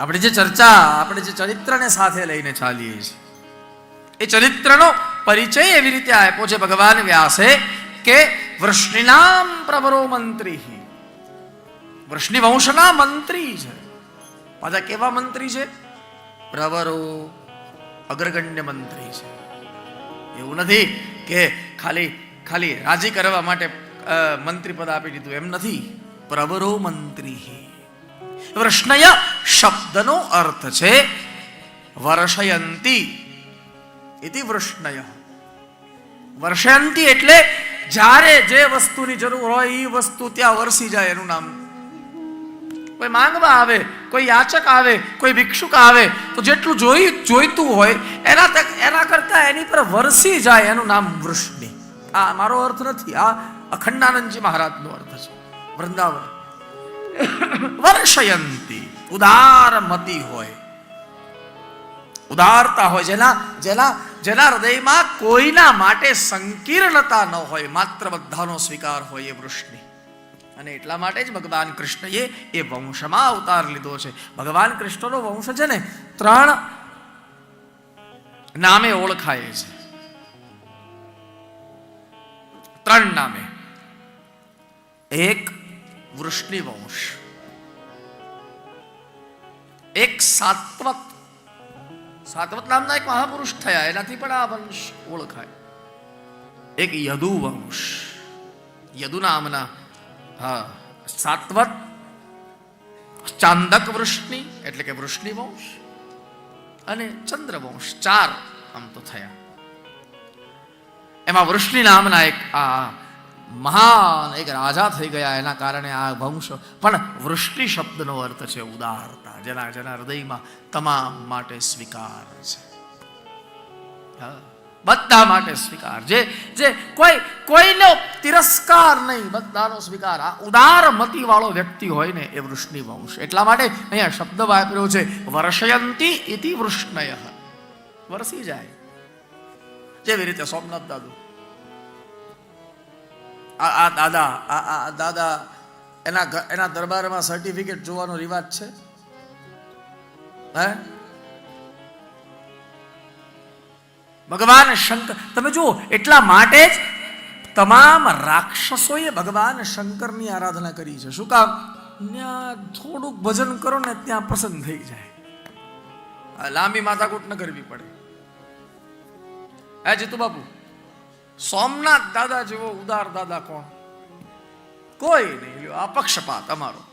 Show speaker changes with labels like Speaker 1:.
Speaker 1: આપણે જે ચર્ચા, આપણે જે ચરિત્રને સાથે લઈને ચાલીએ છીએ, એ ચરિત્રનો પરિચય એવી રીતે આપ્યો છે ભગવાન વ્યાસે કે વૃષ્ણિનામ પ્રવરો મંત્રી વૃષ્ણિ વંશના મંત્રી છે. પાછા કેવા મંત્રી છે? પ્રવરો અગ્રગણ્ય મંત્રી છે. એવું નથી કે ખાલી ખાલી રાજી કરવા માટે મંત્રી પદ આપી દીધું એમ નથી. પ્રવરો મંત્રી વૃષ્ણય શબ્દનો અર્થ છે વર્ષયંતી ઇતિ વૃષ્ણય વર્ષયંતી એટલે જ્યારે જે વસ્તુની જરૂર હોય એ વસ્તુ ત્યાં વરસી જાય એનું નામ કોઈ માંગવા આવે કોઈ યાચક આવે કોઈ ભિક્ષુક આવે તો જેટલું જોઈ જોઈતું હોય એના એના કરતા એની પર વરસી જાય એનું નામ વૃષ્ણિ આ મારો અર્થ નથી આ અખંડાનંદજી મહારાજનો અર્થ છે વૃંદાવન વર્ષયંતી ઉદારમતી હોય. ઉદારતા હોય, જેના જેના જેના હૃદયમાં કોઈના માટે સંકીર્ણતા ન હોય, માત્ર બધાનો સ્વીકાર હોય એ વૃષ્ણિ અને એટલા માટે જ ભગવાન કૃષ્ણએ એ વંશમાં અવતાર લીધો છે. ભગવાન કૃષ્ણનો વંશ છે ને, ત્રણ નામે ઓળખાય છે. ત્રણ નામે. એક વૃષ્ણિ વંશ એક સાત્વત સાતવત નામના એક મહાપુરુષ થયા એનાથી પણ આ વંશ ઓળખાય એક યદુ વંશ યદુ નામના હા સાત્વત ચાંદક વૃષ્ણિ એટલે કે વૃષ્ણિ વંશ અને ચંદ્રવંશ ચાર આમ તો થયા એમાં વૃષ્ણિ નામના એક આ મહાન એક રાજા થઈ ગયા એના કારણે આ વંશ. પણ વૃષ્ટિ શબ્દનો અર્થ છે ઉદારતા. જેના જેના હૃદયમાં તમામ માટે સ્વીકાર છે. બધા માટે સ્વીકાર. જે જે કોઈ, કોઈનો તિરસ્કાર નહીં, બધાનો સ્વીકાર. આ ઉદાર મતી વાળો વ્યક્તિ હોય ને એ વૃષ્ણિ વંશ. એટલા માટે અહીંયા શબ્દ વાપર્યો છે, વર્ષયંતી ઇતિ વૃષ્ણય. વરસી જાય. જેવી રીતે સોમનાથ દાદુ આ આ દાદા, આ આ દાદા, એના એના દરબારમાં સર્ટિફિકેટ જોવાનો રિવાજ છે? હે? ભગવાન શંકર, તમે જુઓ, એટલા માટે જ તમામ રાક્ષસોએ ભગવાન શંકરની આરાધના કરી છે. શું કામ? ત્યાં થોડુંક ભજન કરો ને ત્યાં પ્રસન્ન થઈ જાય. લાંબી માથાકૂટ ન કરવી પડે. હે જીતુ બાપુ સોમનાથ દાદા જેવો ઉદાર દાદા કોણ? કોઈ નહીં. આ પક્ષપાત અમારો.